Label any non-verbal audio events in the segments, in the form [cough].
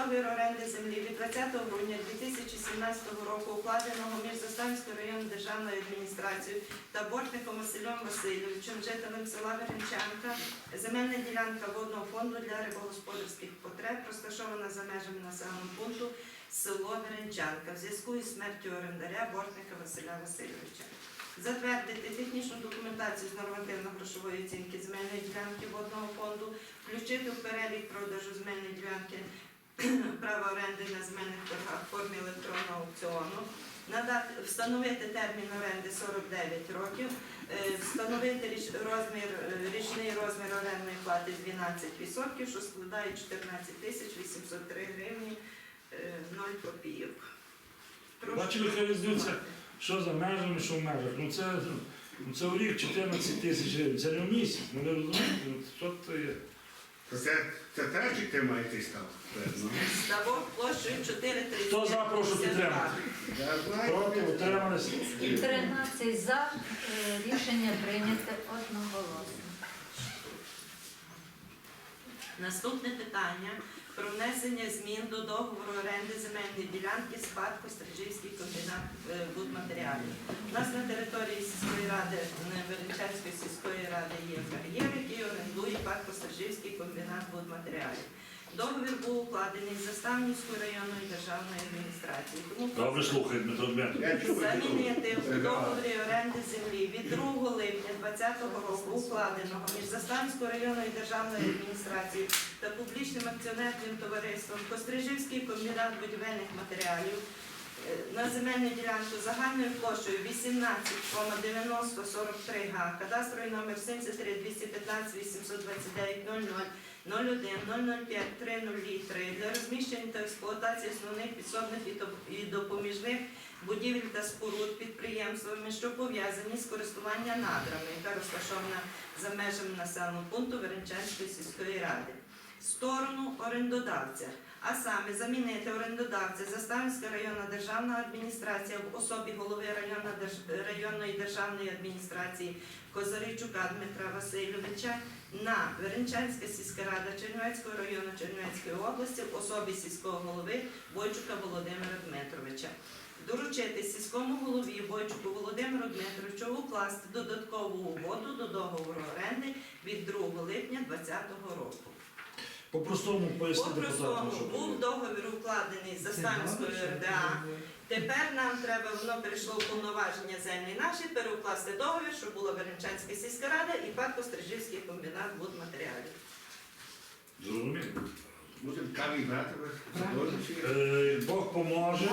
договір оренди землі від 20 грудня 2017 року, укладеного між Заставською районною державною адміністрацією та Бортником Василем Васильовичем, жителем села Веренчанка, земельна ділянка водного фонду для рибогосподарських потреб, розташована за межами населеного пункту село Веренчанка в зв'язку із смертю орендаря Бортника Василя Васильовича. Затвердити технічну документацію з нормативно-грошової оцінки земельної ділянки водного фонду, включити в перелік продажу земельної ділянки [clears throat] права оренди на земельних торгах в формі електронного аукціону, надати, встановити термін оренди 49 років, е, встановити річ- розмір, е, річний розмір орендної плати 12%, що складає 14 тисяч 803 гривні е, 0 копійок. Бачили, яка. Що за межами, що в межах? Ну це, ну, це у рік 14 тисяч гривень. Це не в місяць. Ну ви розумієте, ну, що це є? То це, це трачик тримаєте став, певно. Ставок площею 4,30. Хто за, прошу підтримати. Я знаю. Проти, утрималися. 13 за е, рішення прийняте одноголосно. Наступне питання про внесення змін до договору оренди земельної ділянки спадку Стрижівський комбінат е, будматеріалів. У нас на території ради, Веренчанської сільської ради є кар'єр, який орендує спадку Стрижівський комбінат будматеріалів. Договір був укладений з Заставнівською районною державною адміністрацією. Тому Добре, слухай, Дмитро Дмитрович. Замінити в договорі оренди землі від 2 липня 2020 року укладеного між Заставською районною державною адміністрацією та публічним акціонерним товариством Кострижівський комбінат будівельних матеріалів на земельну ділянку загальною площею 18,9043 га, кадастровий номер 73 215 829 00 01 005 303 для розміщення та експлуатації основних підсобних і допоміжних будівель та споруд підприємствами, що пов'язані з користування надрами, яка розташована за межами населеного пункту Веренчанської сільської ради. Сторону орендодавця, а саме замінити орендодавця Заставська районна державна адміністрація в особі голови районної державної адміністрації Козаричука Дмитра Васильовича на Веренчанська сільська рада Чернівецького району Чернівецької області в особі сільського голови Бойчука Володимира Дмитровича. Доручити сільському голові Бойчуку Володимиру Дмитровичу укласти додаткову угоду до договору оренди від 2 липня 2020 року. По-простому поясни депутатам, По-простому що був договір укладений з Заставською РДА. Тепер нам треба, воно перейшло в повноваження землі наші, переукласти договір, щоб була Веренчанська сільська рада і ПАД Кострижівський комбінат будматеріалів. Зрозуміло. Будемо каві брати? Е, Бог поможе.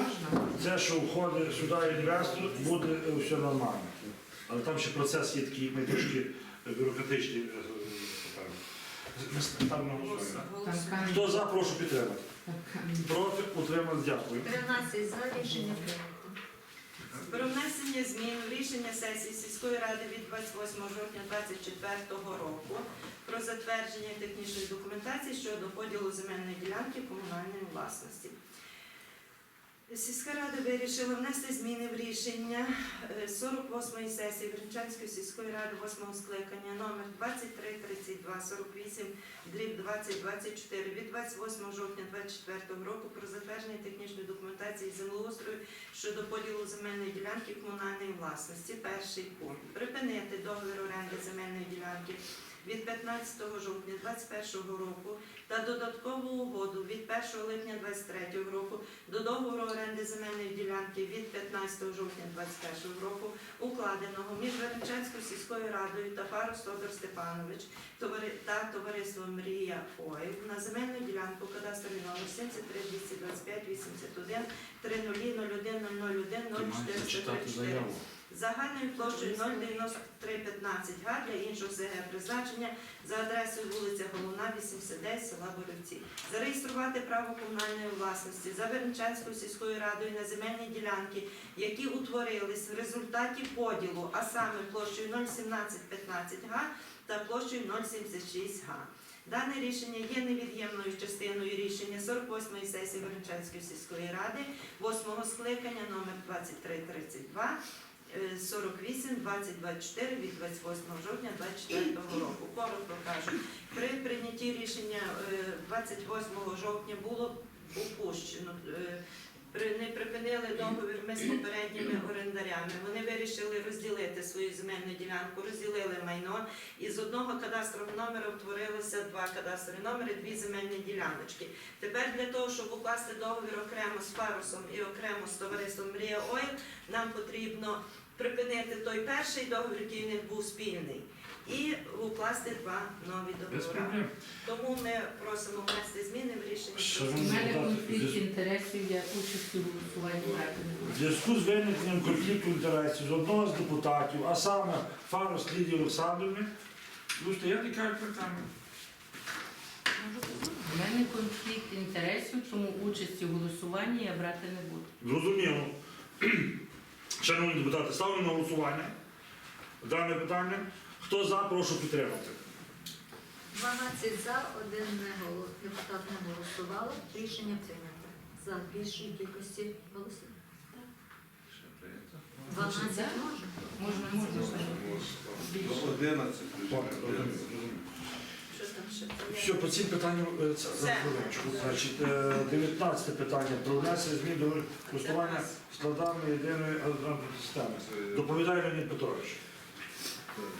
Це, що входить сюди інвестор, буде все нормально. Але там ще процес є такий, ми трошки бюрократичний. Хто за, прошу підтримати. Проти, утримали, дякую. 13 за рішення прийнято. Про внесення змін рішення сесії сільської ради від 28 жовтня 2024 року про затвердження технічної документації щодо поділу земельної ділянки комунальної власності. Сільська рада вирішила внести зміни в рішення е, 48-ї сесії Вернчанської сільської ради 8-го скликання номер 2332 48 дріб 2024 від 28 жовтня 2024 року про затвердження технічної документації землеустрою щодо поділу земельної ділянки комунальної власності. Перший пункт. Припинити договір оренди земельної ділянки від 15 жовтня 2021 року та додаткову угоду від 1 липня 2023 року до договору оренди земельної ділянки від 15 жовтня 2021 року, укладеного між Веренчанською сільською радою та Фарос Тодор Степанович та товариством Мрія ФОЙ на земельну ділянку кадастровий номер 73 225 81 3001 001 0434 загальною площею 09315 га для іншого СГ призначення за адресою вулиця Головна, 89, села Борівці. Зареєструвати право комунальної власності за Вернчанською сільською радою на земельні ділянки, які утворились в результаті поділу, а саме площею 01715 га та площею 076 га. Дане рішення є невід'ємною частиною рішення 48-ї сесії Вернчанської сільської ради, 8-го скликання номер 2332 48 20 24 від 28 жовтня 2024 року. Коротко кажу, при прийнятті рішення е, 28 жовтня було опущено. Е, не припинили договір ми з попередніми орендарями. Вони вирішили розділити свою земельну ділянку, розділили майно, і з одного кадастрового номера утворилося два кадастрові номери, дві земельні діляночки. Тепер для того, щоб укласти договір окремо з Фарусом і окремо з товариством Мрія Ойл, нам потрібно припинити той перший договір, який у них був спільний, і укласти два нові договори. Тому ми просимо внести зміни в рішення. У мене конфлікт інтересів, я участь у голосуванні В зв'язку з виникненням конфлікту інтересів з одного з депутатів, а саме Фарус Лідії Олександрівни, ви стояти кажуть питання. У мене конфлікт інтересів, тому участі в голосуванні я брати не буду. Зрозуміло. Шановні депутати, ставлю на голосування дане питання. Хто за, прошу підтримати. 12 за, один не голос. Депутат не голосувало. Рішення прийнято. За більшої кількості голосів. 12 За? можна? Можна, можна. Більше. 11. Що там ще? Все, по цим питанням е, це за хвилиночку. Значить, е, 19 питання про внесення змін до користування складами єдиної системи. Доповідає Леонід Петрович.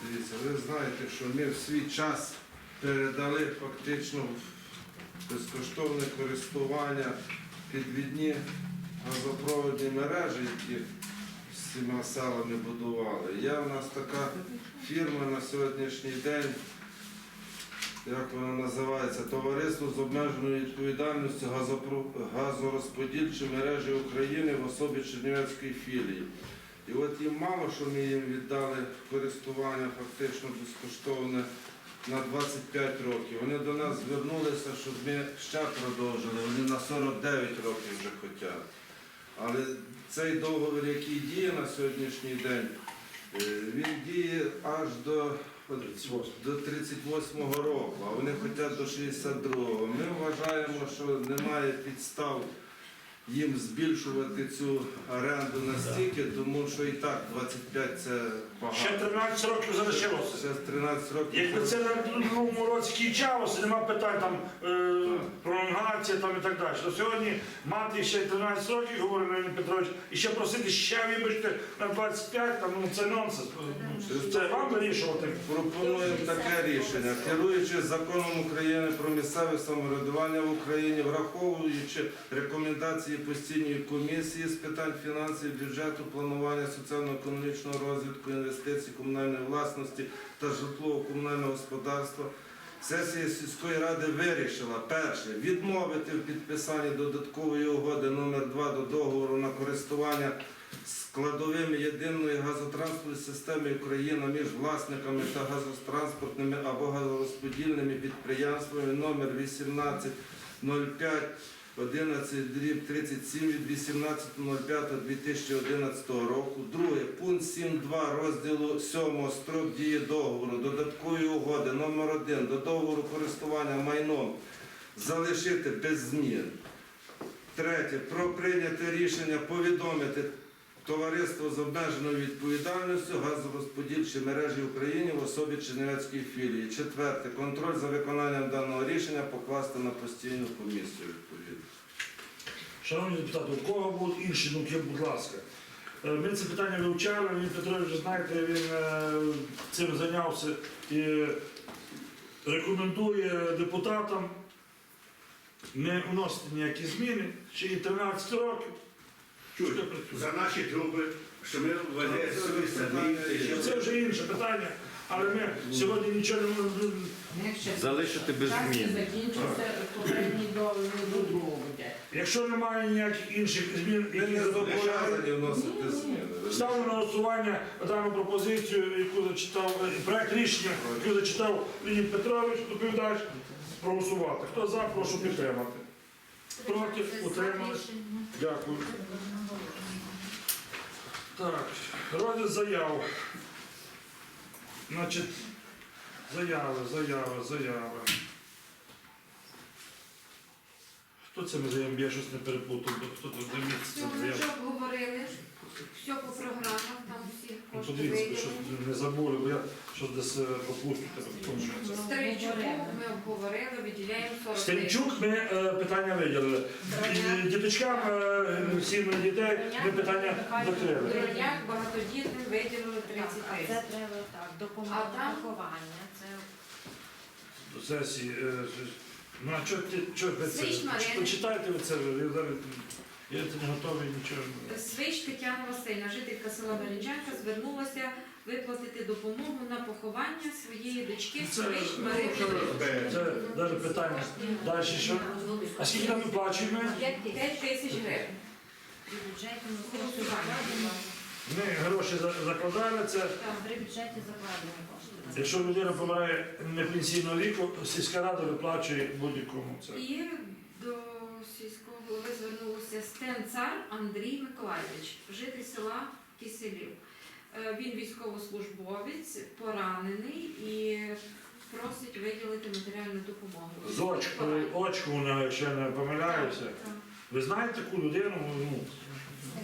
Дивіться, ви знаєте, що ми в свій час передали фактично в безкоштовне користування підвідні газопроводні мережі, які всіма селами будували. Є в нас така фірма на сьогоднішній день, як вона називається, Товариство з обмеженою відповідальністю газорозподільчі мережі України в особі Чернівецької філії. І от їм мало, що ми їм віддали користування фактично безкоштовне на 25 років. Вони до нас звернулися, щоб ми ще продовжили. Вони на 49 років вже хочуть. Але цей договір, який діє на сьогоднішній день, е, він діє аж до, до 38-го року, а вони хочуть до 62-го. Ми вважаємо, що немає підстав їм збільшувати цю оренду настільки, тому що і так 25 це Ще 13 років залишилося. Ще 13 років. Якби це на минулому році кінчалося, нема питань там е, пролонгація там і так далі. То сьогодні мати ще 13 років, говорить Леонід Петрович, і ще просити ще вибачте на 25, там ну це нонсенс. Це вам вирішувати. Пропонуємо таке рішення, керуючись законом України про місцеве самоврядування в Україні, враховуючи рекомендації постійної комісії з питань фінансів, бюджету, планування соціально-економічного розвитку, інвестицій, комунальної власності та житлово-комунального господарства. Сесія сільської ради вирішила перше відмовити в підписанні додаткової угоди номер 2 до договору на користування складовими єдиної газотранспортної системи України між власниками та газотранспортними або газорозподільними підприємствами номер 1805 11 дріб 37 від 18.05.2011 року. Друге, пункт 7.2 розділу 7 строк дії договору додаткової угоди номер 1 до договору користування майном залишити без змін. Третє. Про прийняте рішення повідомити Товариство з обмеженою відповідальністю газорозподільчі мережі в Україні в особі Чернівецької філії. Четверте. Контроль за виконанням даного рішення покласти на постійну комісію. Шановні депутати, у кого будуть інші думки, будь ласка. Е, Ми це питання вивчали, він Петрович, знаєте, він е, цим зайнявся і рекомендує депутатам не вносити ніякі зміни, ще і 13 років. Працює? за наші труби, що ми собі. Це вже інше питання, але ми сьогодні нічого не можемо. Залишити без змін. закінчиться попередній до другого. Якщо немає ніяких інших змін, Ми які не зобов'язані, зобов'язані вносити зміни. ставлю на голосування дану пропозицію, яку зачитав е, проект рішення, яку зачитав Леонід Петрович, доповідач, проголосувати. Хто за, прошу підтримати. Проти, За утримались. Дякую. Так, розгляд заяв. Значить, заяви, заяви, заяви. Це ми заєм, я щось не переплутав, бо хто тут за місяць Все, ми вже обговорили. Все по програмах, там всі Ну, кошти подивіться, що виділені. не забули, бо я щось десь пропустив. тебе в тому, що це. Стрельчуку ми обговорили, виділяємо 40 Стернчук ми е, питання виділили. Діточкам, е, всім дітей, ми питання закрили. Дроняк багатодітним виділили 30 А тисяч. це треба так, допомога А там? виховання. Це До сесії. е, Ну, а чого ти, чого ви це? Марини. Почитайте ви це, я зараз, я це не готовий нічого. Свищ Тетяна Васильівна, жителька села Беренчанка, звернулася виплатити допомогу на поховання своєї дочки Це, Свищ ну, Марини. Бе- Це навіть питання. Далі що? А скільки нам виплачуємо? 5 тисяч гривень. при бюджеті ми гроші за- закладали, це при бюджеті закладені кошти. Якщо людина помирає не пенсійного віку, сільська рада виплачує будь-якому це. І до сільського голови звернувся Стенцар Андрій Миколайович, житель села Киселів. Е, Він військовослужбовець, поранений і просить виділити матеріальну допомогу. З очкою, очку, вона, якщо не помиляюся. Так. Ви знаєте таку людину? Ну,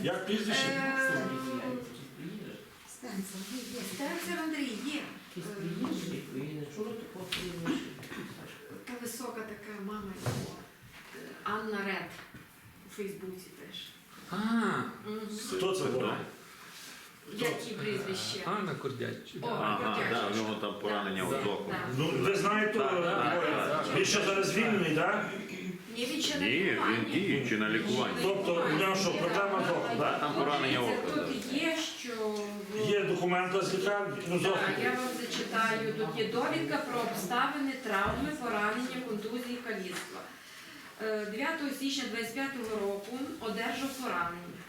як прізвище? Е, Стенцар Андрій є. Така висока така мама його. Анна Ред у Фейсбуці теж. А, Хто це був? Які прізвища? Анна Кордяч. О, Ага, да, у нього там поранення в оку. Ну, ви знаєте, Так, так, е, так. він що зараз звільнений, так? Ні, він ще на Ні, він лікуванні. діючий на лікуванні. Тобто у нього що, проблема з оком, так? там поранення Це да. Тут є, що Є документи з лікарні, ну Так, я вам зачитаю. Тут є довідка про обставини травми, поранення, контузії, каліцтва. Е, 9 січня 25 року одержав поранення.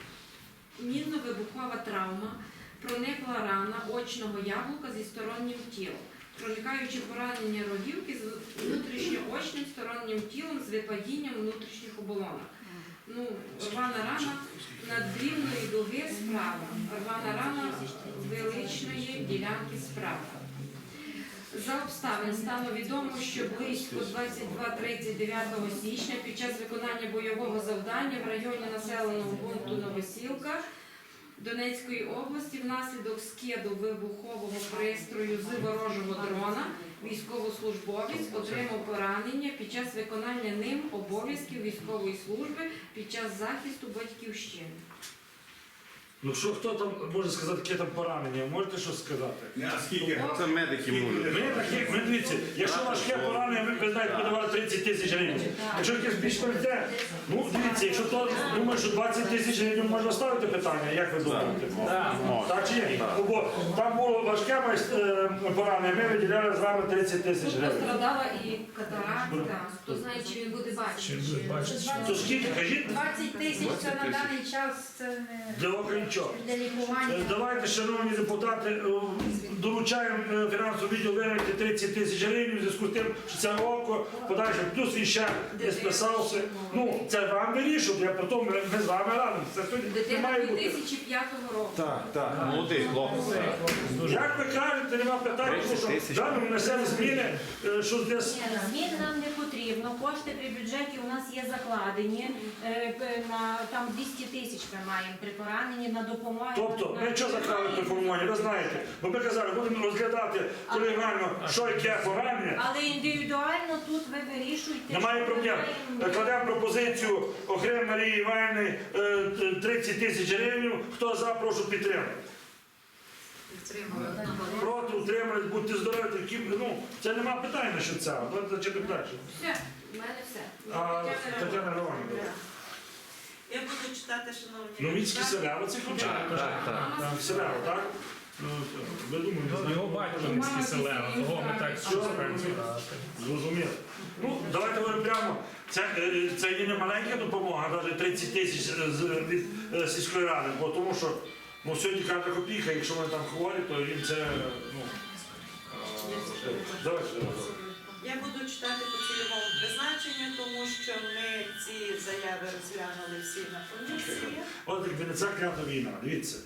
Мінно-вибухова травма, проникла рана очного яблука зі стороннім тілом. Проникаючи поранення рогівки з внутрішньоочним стороннім тілом з випадінням внутрішніх оболонок. Ну, рвана рана наддрівної дуги справа, рвана рана величної ділянки справа. За обставин стало відомо, що близько 22-39 січня під час виконання бойового завдання в районі населеного пункту Новосілка Донецької області внаслідок скиду вибухового пристрою з ворожого дрона військовослужбовець отримав поранення під час виконання ним обов'язків військової служби під час захисту батьківщини. Ну що хто там може сказати, яке там поранення? Можете щось сказати? Скільки? Це медики можуть. Ми ми дивіться, якщо важке поранення, ви, ви знаєте, подавали 30 тисяч гривень. Якщо якесь більш тверде, ну дивіться, якщо то думаю, що 20 тисяч гривень можна ставити питання, як ви думаєте? Так чи ні? Ну, Бо там було важке майс- е, поранення, ми виділяли з вами 30 тисяч гривень. пострадала і катаракта. Хто знає, чи він буде бачити. То скільки, кажіть, 20 тисяч це на даний час це не для ока нічого. для Е. Давайте, шановні депутати, е, доручаємо е, фінансовий відділ виявити 30 тисяч гривень в зв'язку з тим, що це око, подальше, плюс він ще не списався. Ну, це вам вирішувати, а потім ми, ми з вами радимо. Це тут не Дитина має бути. 2005 року. Так, так. Молодий хлопець. Як ви кажете, нема питань, тому що 30 да, ми внесемо зміни, е, що десь Ні, Змін нам не потрібно. Кошти при бюджеті у нас є закладені. Е, На там 200 тисяч ми маємо при пораненні на допомогу. Тобто, ми що закрали при формуванні, ви знаєте, бо ми казали, будемо розглядати колегально, що яке поранення. Але індивідуально тут ви вирішуєте. Немає проблем. Кладемо пропозицію окремо Марії Іванівни е, 30 тисяч гривень. Хто за, прошу підтримати. Підтримали. Проти, утримались, будьте здорові. Такі, ну, це нема питань на що це. Будете чи далі. Все, в мене все. А Тетяна Романівна. Я буду читати, шановні Ну, міські депутати. це ключа. Так, так. Так, селява, так? Ну, ви думаєте, Його батько міський селена, того ми так Що? Зрозуміло. Ну, давайте говоримо прямо. Це, е, це є не маленька допомога, навіть 30 тисяч з- від е, сільської ради, бо тому що ну, сьогодні кожна копійка, якщо вони там хворі, то їм це ну, е, давайте. Я буду читати по цільовому призначенню, тому що ми ці заяви розглянули всі на комісії. От як не ця клята війна, дивіться.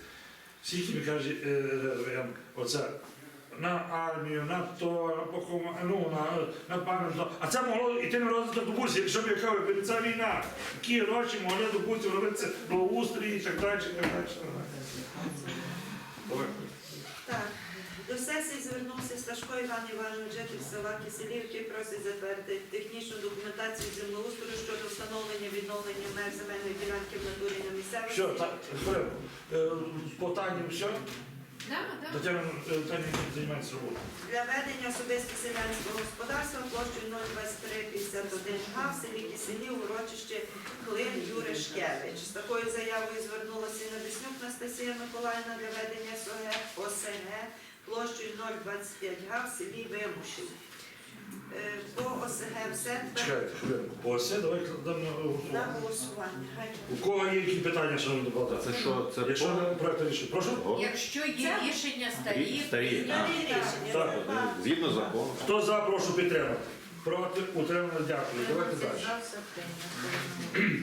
Всі тобі кажуть, е, е, оце на армію, на то, на поховання, ну, на, на пам'ятку. А це могло йти на розвиток до допустим, якщо б яка ця війна. Які гроші могли, до допустим, робитися благоустрій і так далі, і так далі. Так, до сесії звернувся Сташко Іван Іванович, житель села Киселів, просить затвердити технічну документацію землеустрою щодо встановлення відновлення меж земельної ділянки в натурі на місцевості. Все, так. Е, По Тані все? Да, да. Тетяна е, займається роботою. Для ведення особисто селянського господарства площею 02351 га в селі Кісені урочище Клин Юришкевич. З такою заявою звернулася і Небеснюк Настасія Миколаївна для ведення СОГ ОСГ площею 025 га в селі Вимушів. Е, По ОСГ все Чекайте, хвилинку. Ось давай дамо на на голосування. голосування. Гай. У кого є які питання, шановні депутати? Це що? Це Якщо по- не проект рішення, прошу. О, Якщо є рішення старі, Старі. Я не рішення. Так. треба. Згідно закону. Хто за, прошу підтримати. Проти, утримали, дякую. Давайте 13 далі. [clears throat]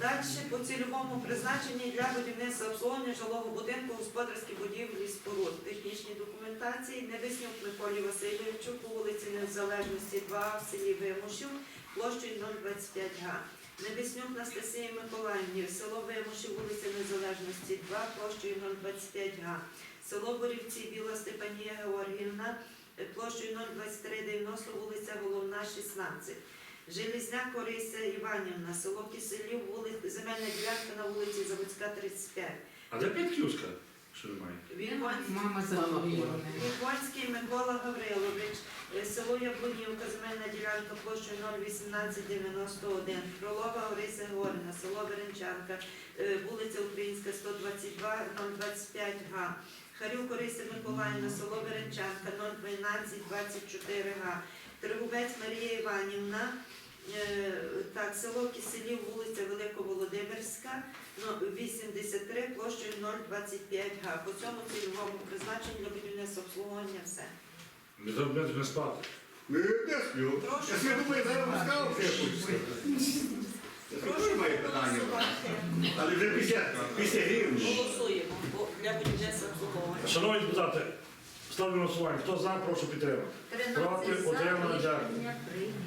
Далі по цільовому призначенні для будівництва обслуговування жилого будинку, господарські будівлі, споруд, технічні документації, Небеснюк Миколі Васильовичу по вулиці Незалежності 2 в селі Вимушів, площею 025 га. Небеснюк Настасії Миколаївні, село Вимушів, вулиця Незалежності 2, площею 025 га. Село Борівці, Біла Степанія Георгіївна, е, площею 02390, вулиця Головна, 16. Железняк Орися Іванівна, село Киселів, вулиця, земельна ділянка на вулиці Заводська, 35. А де Петківська? Що немає? Мама захворіла. Віконський Микола Гаврилович, е, село Яблунівка, земельна ділянка площею 01891, Кролова Орися Горна, село Веренчанка, е, вулиця Українська, 122, 025 га. Харюк Орися Миколаївна, село Веренчанка, 012, 24 га. Тригубець Марія Іванівна, е, так, село Киселів, вулиця Великоволодимирська, ну, 83, площею 025 га. По цьому цільовому призначенню для будівництва обслуговування все. Не зробити не спати. Не, не сплю. Прошу. Я думаю, зараз розказав, що я хочу сказати. Я теж питання. Але вже після, після рівні. Голосуємо бо для будівництва обслуговування. Шановні депутати, ставлю голосування. Хто за, прошу підтримати. 13 Проти, за, утримали, дякую. рішення прийнято.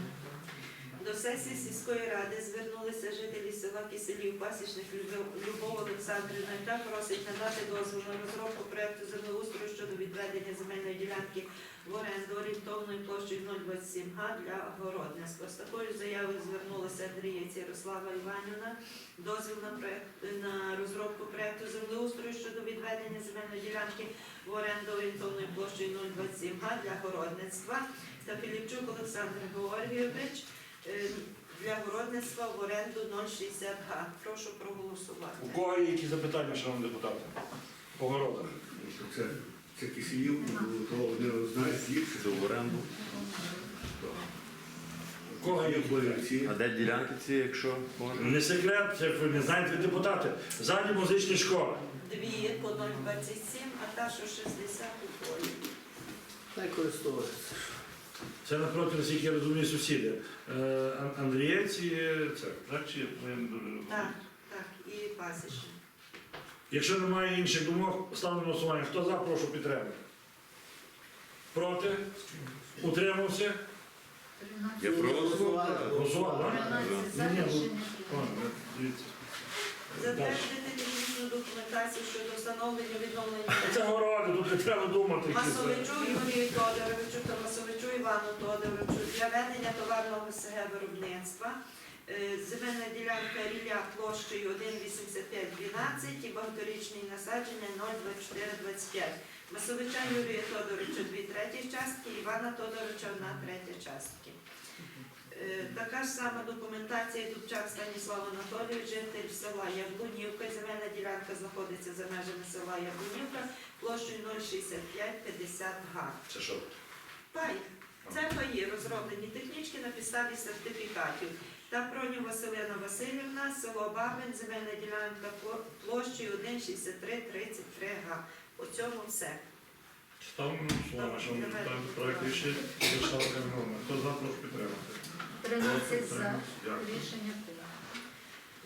До сесії сільської ради звернулися жителі села Киселів, пасічник Любов- Олександрівна, яка просить надати дозвіл на розробку проекту землеустрою щодо відведення земельної ділянки в оренду орієнтовною площею 027 га для городництва. З такою заявою звернулася Андрієць Ярослава Іванівна. Дозвіл на проект на розробку проекту землеустрою щодо відведення земельної ділянки в оренду орієнтовною площею 027 га для городництва. Та Філіпчук Олександр Георгійович для городництва в оренду 060 га. Прошу проголосувати. У кого є які запитання, шановні депутати? По городах. Це, це кисілів, то вони знають ліпше. Це в оренду. У кого є? Борівці. А де ділянки ці, якщо можна? Не секрет, як ви не знаєте депутати. Ззаді музичні школи. Дві по 027, а та, що 60 у полі. Хай користується. Це напроти, наскільки я розумію, сусіди. Е, Ан- Андрієць і це, так? Чи, я не дуже. Так, так, і пасічник. Якщо немає інших думок, ставлю на голосування. Хто за, прошу підтримати. Проти? Утримався? Я проголосував. Голосував, так? Ні, ні, ну, дивіться. Затвердити технічну документацію щодо встановлення відновлення Це городи, тут не треба думати. Масовичу Юрію Тодоровичу та Масовичу Івану Тодоровичу для ведення товарного СГ виробництва. Е, Земельна ділянка рілля площею 1,8512 і багаторічні насадження 0,2425. Масовича Юрія Тодоровича дві треті частки, Івана Тодоровича одна третя частки. Е, Така ж сама документація Дубчак Станіслав Анатолійович, житель села Яблунівка. Земельна ділянка знаходиться за межами села Яблунівка площею 06550 га. Це що? Пай. Це паї розроблені технічки на підставі сертифікатів. Та Проню Василина Васильівна, село Бабин, земельна ділянка пло- площею 16333 га. По цьому все. Ставимо на голосування, депутати. Проект рішення. Хто за, прошу підтримати. 13 за, рішення прийнято.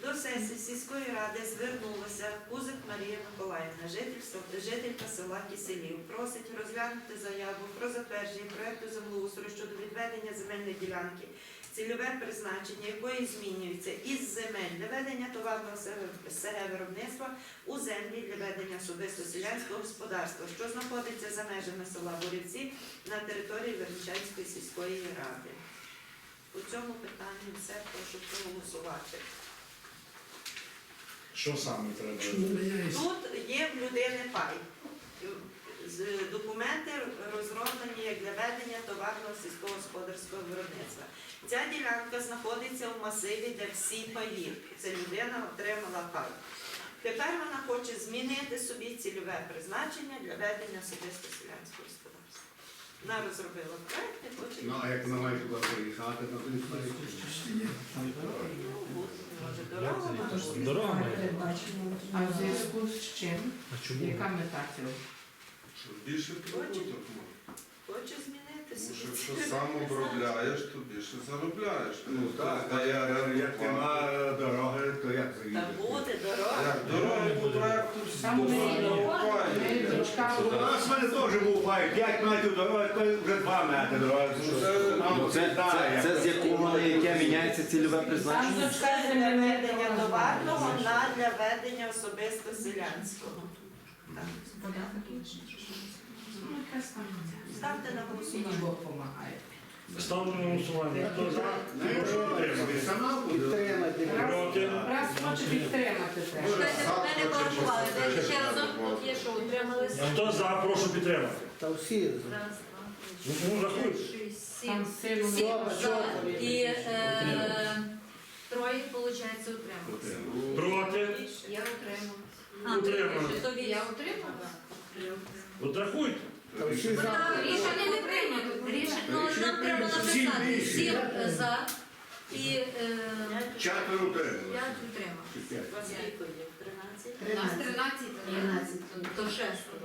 До сесії сільської ради звернулася Кузик Марія Миколаївна, жительство, жителька села Киселів. Просить розглянути заяву про затвердження проекту землеустрою щодо відведення земельної ділянки, цільове призначення якої змінюється із земель для ведення товарного виробництва у землі для ведення особисто селянського господарства, що знаходиться за межами села Борівці на території Верничанської сільської ради. У цьому питанні все прошу проголосувати. Що саме треба? Тут є в людини пай. Документи розроблені як для ведення товарного сільськогосподарського виробництва. Ця ділянка знаходиться в масиві, де всі паї. Це людина отримала пай. Тепер вона хоче змінити собі цільове призначення для ведення особисто селянського господарства. Вона розробила проект і хоче. Ну, а як вона має туди приїхати, на не знаю. Ну, може, дорога має. Дорога. А в зв'язку з чим? А чому? Яка мета цього? Що більше може. Хоче змінити Що якщо цільове сам обробляєш, то більше заробляєш. Ну так, а я, як нема дороги, то як Та заїдеш? буде дорога. Як дороги по проекту всі Там У нас в мене теж був пай, 5 метрів дороги, то вже 2 метри дороги. Ну, це, це, це з якого на яке міняється цільове Там призначення? дочка для ведення товарного на для ведення особисто селянського. Так. Ну, якась там. Ставте на голосування. Бог допомагає. Ставлю на голосування. Хто за? Прошу підтримати. Підтримати. Проти? Раз хоче підтримати те. Ми не порахували. Дайте ще разом, тут є, що утрималися. Хто за? Прошу підтримати. Та всі. Раз, два, три, Ну, рахуй. шість, Там сім. силу Сім Добре, за чотири. і е, троє, виходить, утрималися. Проти? Я утрималася. Утрималися. Тобі Я утримала. От рахуйте. Та всі за. Рішення не прийнято. Рішення, ну, нам треба написати сім за і е, Четверо утримали. п'ять утримав. Скільки є? 13? У нас 13. То шестеро.